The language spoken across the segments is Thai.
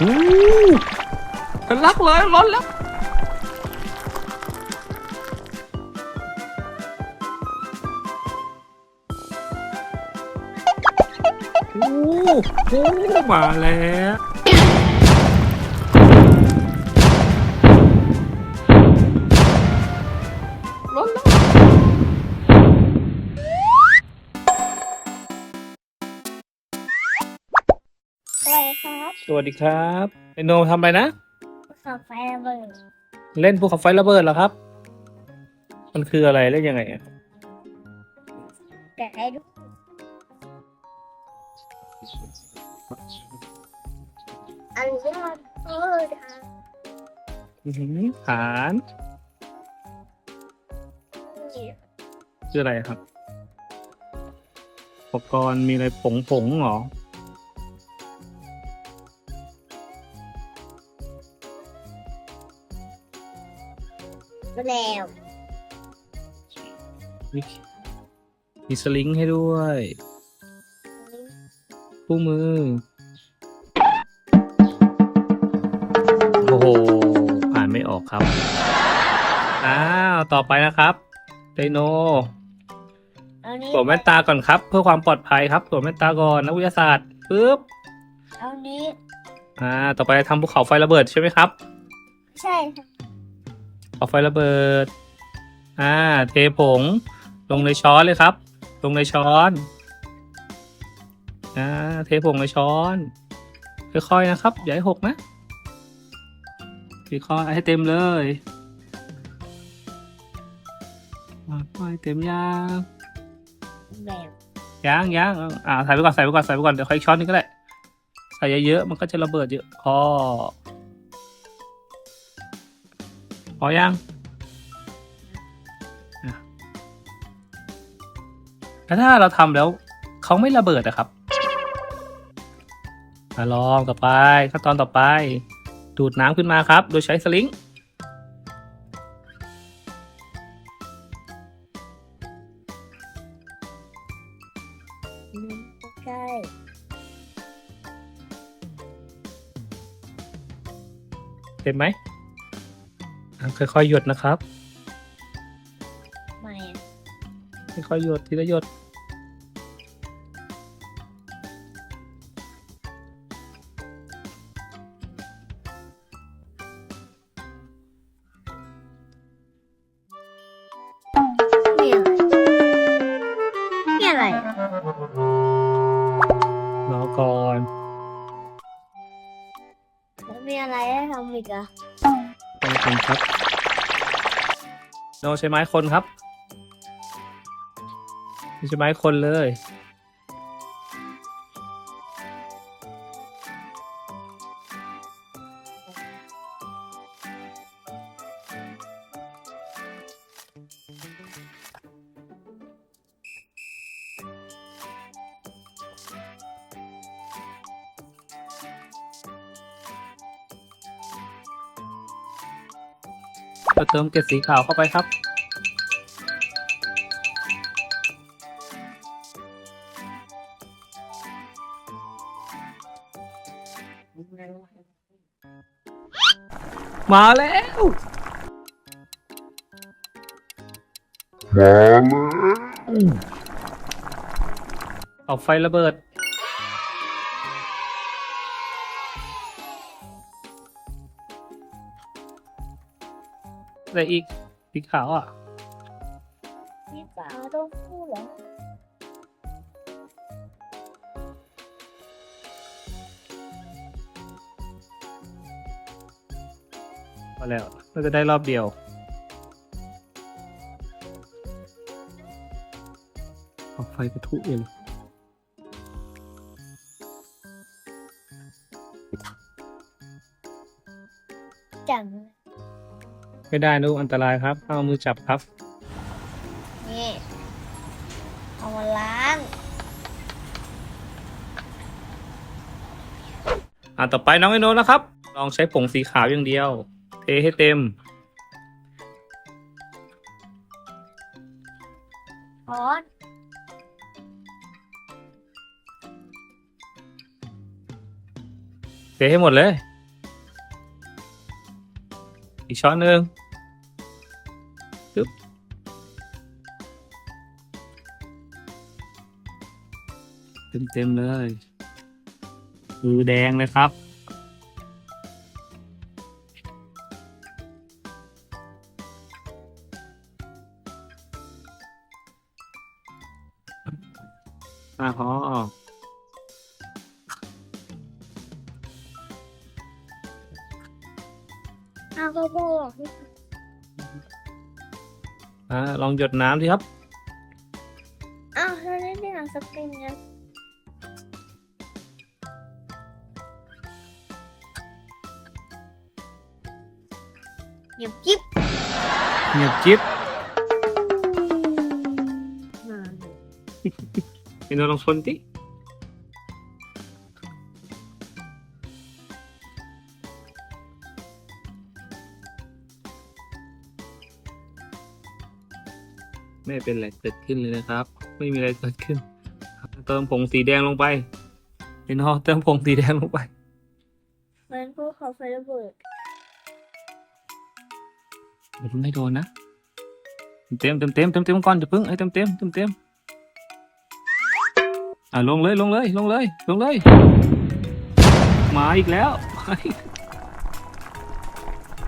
อู้ทะลักเลยร้อนแล้ว โอ้โหมาแล้วร้อนแล้ว วัสดีครับสวัสดีครับไอโนทำอะไรนะ ขับไฟระเบิดเล่นภูเขาไฟระเบิดเหรอครับ มันคืออะไรเล่นยังไงอะแกะให้ดูอันนี้มันเออทางอื้อหือฐานนี้คืออะไรครับอุปกรณ์มีอะไรผงผงๆเหรอ แล้วมีมีสลิงให้ด้วย คู่มือ โอ้โห อ่านไม่ออกครับ อ้าว ต่อไปนะครับไดโนอันนี้สวมแว่นตาก่อนครับ เพื่อความปลอดภัยครับสวมแว่นตาก่อนนักวิทยาศาสตร์ปึ๊บอันนี้ อ่า ต่อไปทำภูเขาไฟระเบิดใช่ไหมครับ ใช่ค่ะภู เขาไฟระเบิด อ่า เทผง ลงในช้อนเลยครับ ลงในช้อน อ่า เทผงในช้อน ค่อยๆนะครับ อย่าให้หกนะค่อยๆให้เต็มเลยค่อยๆเต็มยางแบบยางยางอ่า ใส่ไปก่อน ใส่ไปก่อน ใส่ไปก่อน เดี๋ยวค่อยอีกช้อนนึงก็ได้ ใส่เยอะๆ มันก็จะระเบิดเยอะพอ พอยังอะแล้วถ้าเราทำแล้วเขาไม่ระเบิดอะครับมาลองต่อไปขั้นตอนต่อไป ดูดน้ำขึ้นมาครับ โดยใช้สลิงใช่เห็นไหมอะ ค่อยๆหยดนะครับ ไม่อะค่อยๆหยดทีละหยด นี่อะไรนี่อะไรอะรอก่อน แล้วมีอะไรให้ทำอีกอะต้องทำครับ โนใช้ไม้คนครับใช้ไม้คนเลย เราเติมเกล็ดสีขาวเข้าไปครับ มาแล้วเอาไฟระเบิด อะไรอีกสีขาวอะนี่ปลาต้องพูดเหรอพอแล้วเราจะได้รอบเดียวเอาไฟกระทุเองจัง ไม่ได้นุอันตรายครับห้ามเอามือจับครับ นี่เอามาล้างอ่าต่อไปน้องไอโนนะครับ ลองใช้ผงสีขาวอย่างเดียว เทให้เต็มช้อนเทให้หมดเลย อีกช้อนหนึ่ง ปึ๊บเต็มเต็มๆเลยมือแดงเลยครับอ่าพออ้าก็บอก อ่าลองหยดน้ำสิครับ อ้าวเราได้ได้หนังสปริงนะเงียบจิ๊บเงียบจิ๊บมาเป็นลองชนติ ไม่เป็นไรเกิดขึ้นเลยนะครับ ไม่มีอะไรเกิดขึ้นครับเติมผงสีแดงลงไปเห็นฮอเติมผงสีแดงลงไปเหมือนภูเขาไฟระเบิดเดี๋ยวไม่โดนนะ เต็มเต็มเต็มเต็มเต็มก่อนจะพึ่งไอ้เต็มเต็มเต็มเต็มอะลงเลยลงเลยลงเลยลงเลย มาอีกแล้วมาอีก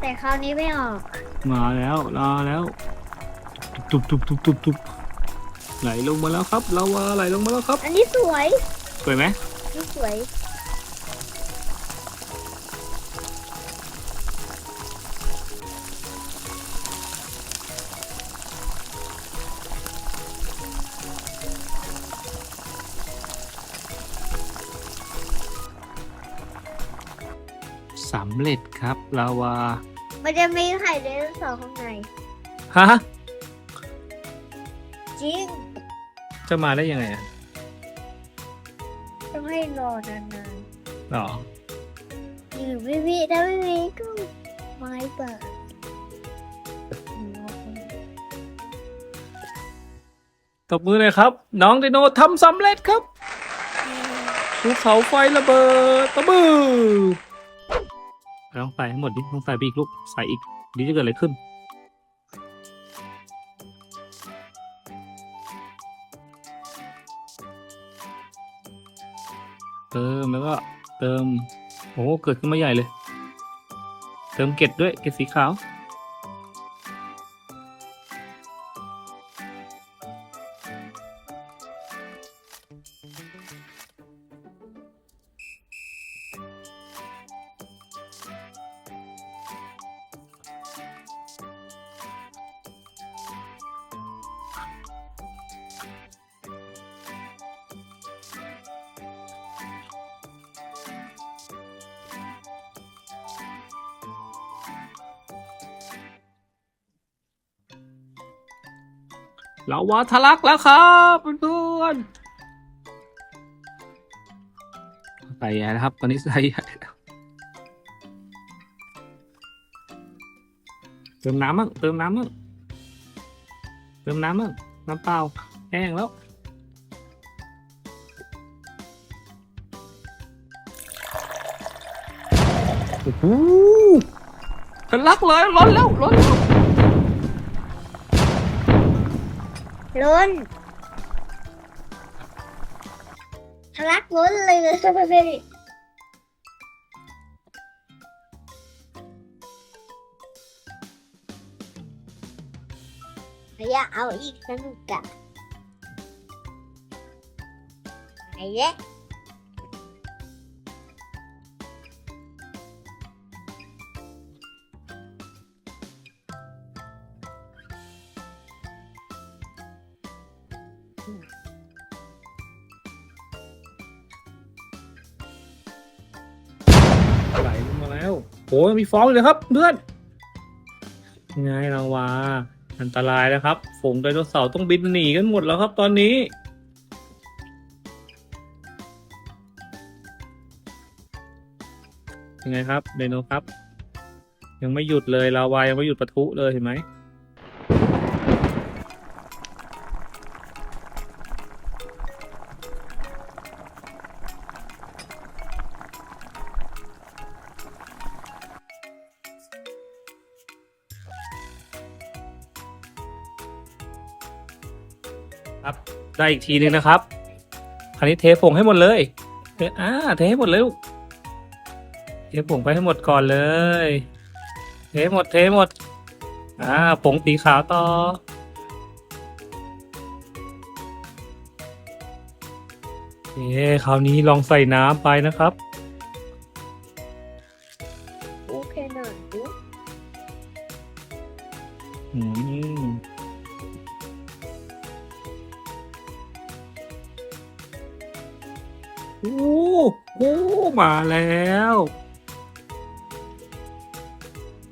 แต่คราวนี้ไม่ออก มาแล้วมาแล้ว ตุบตุบตุบตุบตุบไหลลงมาแล้วครับเราว่าไหลลงมาแล้วครับอันนี้สวยสวยไหมอันนี่สวย สำเร็จครับลาวา มันจะมีไข่ไดโนเสาร์ข้างใน ฮะ จริง จะมาได้ยังไงอะต้องให้รอนานหรอๆหรือไม่มีถ้าไม่มีก็ไม้เปิดตบมือเลยครับ น้องไดโนทำสำเร็จครับภูเขาไฟระเบิดตบมือลองใส่ให้หมดดิลองใส่ไปอีกลูกใส่อีกดีจะเกิดอะไรขึ้น เติมแล้วก็เติม โอ้เกิดขึ้นมาใหญ่เลย เติมเกล็ดด้วยเกล็ดสีขาว เราวาทะลักแล้วครับเพื่อนๆใส่ใหญ่นะครับ ตอนนี้ใส่ใหญ่เติมน้ำมั่งเติมน้ำมั่งเติมน้ำมั่งน้ำเปล่าแห้งแล้วโอ้โหทะลักเลยร้อนแล้วร้อนแล้ว ล้นทะลักล้นเลยเลยอยากเอาอีกสนุกอะไอ้เล ไหลลงมาแล้วโอ้ยมีฟองเลยครับเพื่อนไงลาวาอันตรายนะครับ ฝูงไดโนเสาร์ต้องบินหนีกันหมดแล้วครับตอนนี้ยังไงครับไดโนครับ ยังไม่หยุดเลยลาวายังไม่หยุดปะทุเลยเห็นไหม ครับ ได้อีกทีหนึ่งนะครับ คราวนี้เทผงให้หมดเลยเทอ่าเทให้หมดเลยลูกเทผงไปให้หมดก่อนเลย เทหมดเทหมด อ่าผงสีขาวต่อโอเคคราวนี้ลองใส่น้ำไปนะครับ โอเคหน่อยดูอืม โอ้โหมาแล้ว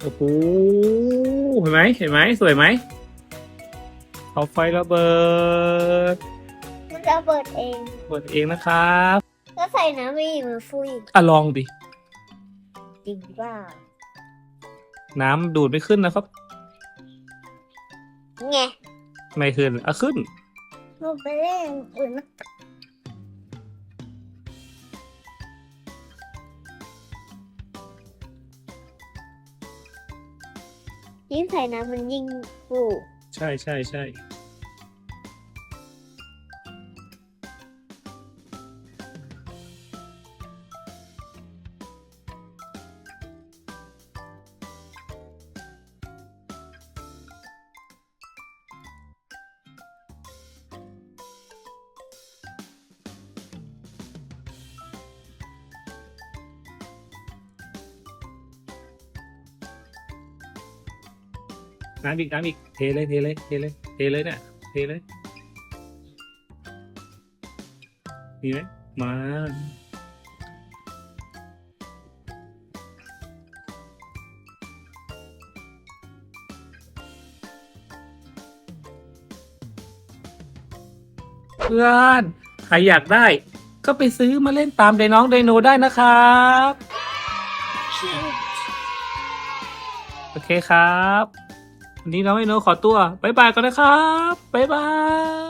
โอ้โหเห็นไหมเห็นไหมสวยไหมเอาไฟระเบิดมันจะเปิดเองเปิดเองนะครับ ก็ใส่น้ำไม่อีกมันฟูอีกอะลองดิจริงเปล่าน้ำดูดไม่ขึ้นนะครับไงไม่ขึ้นอะขึ้นลงไปเล่นอื่นนะ ยิ่งใส่น้ำมันยิ่งฟู ใช่ใช่ใช่ น้ำอีกน้ำอีกเทเลยเทเลยเทเลยเทเลยเนี่ยเทเลยมีไหมมาเพื่อนใครอยากได้ ก็ไปซื้อมาเล่นตามไดน้องไดโนได้นะครับ โอเคครับ วันนี้น้องไดโนขอตัวบายบายก่อนนะครับบายบาย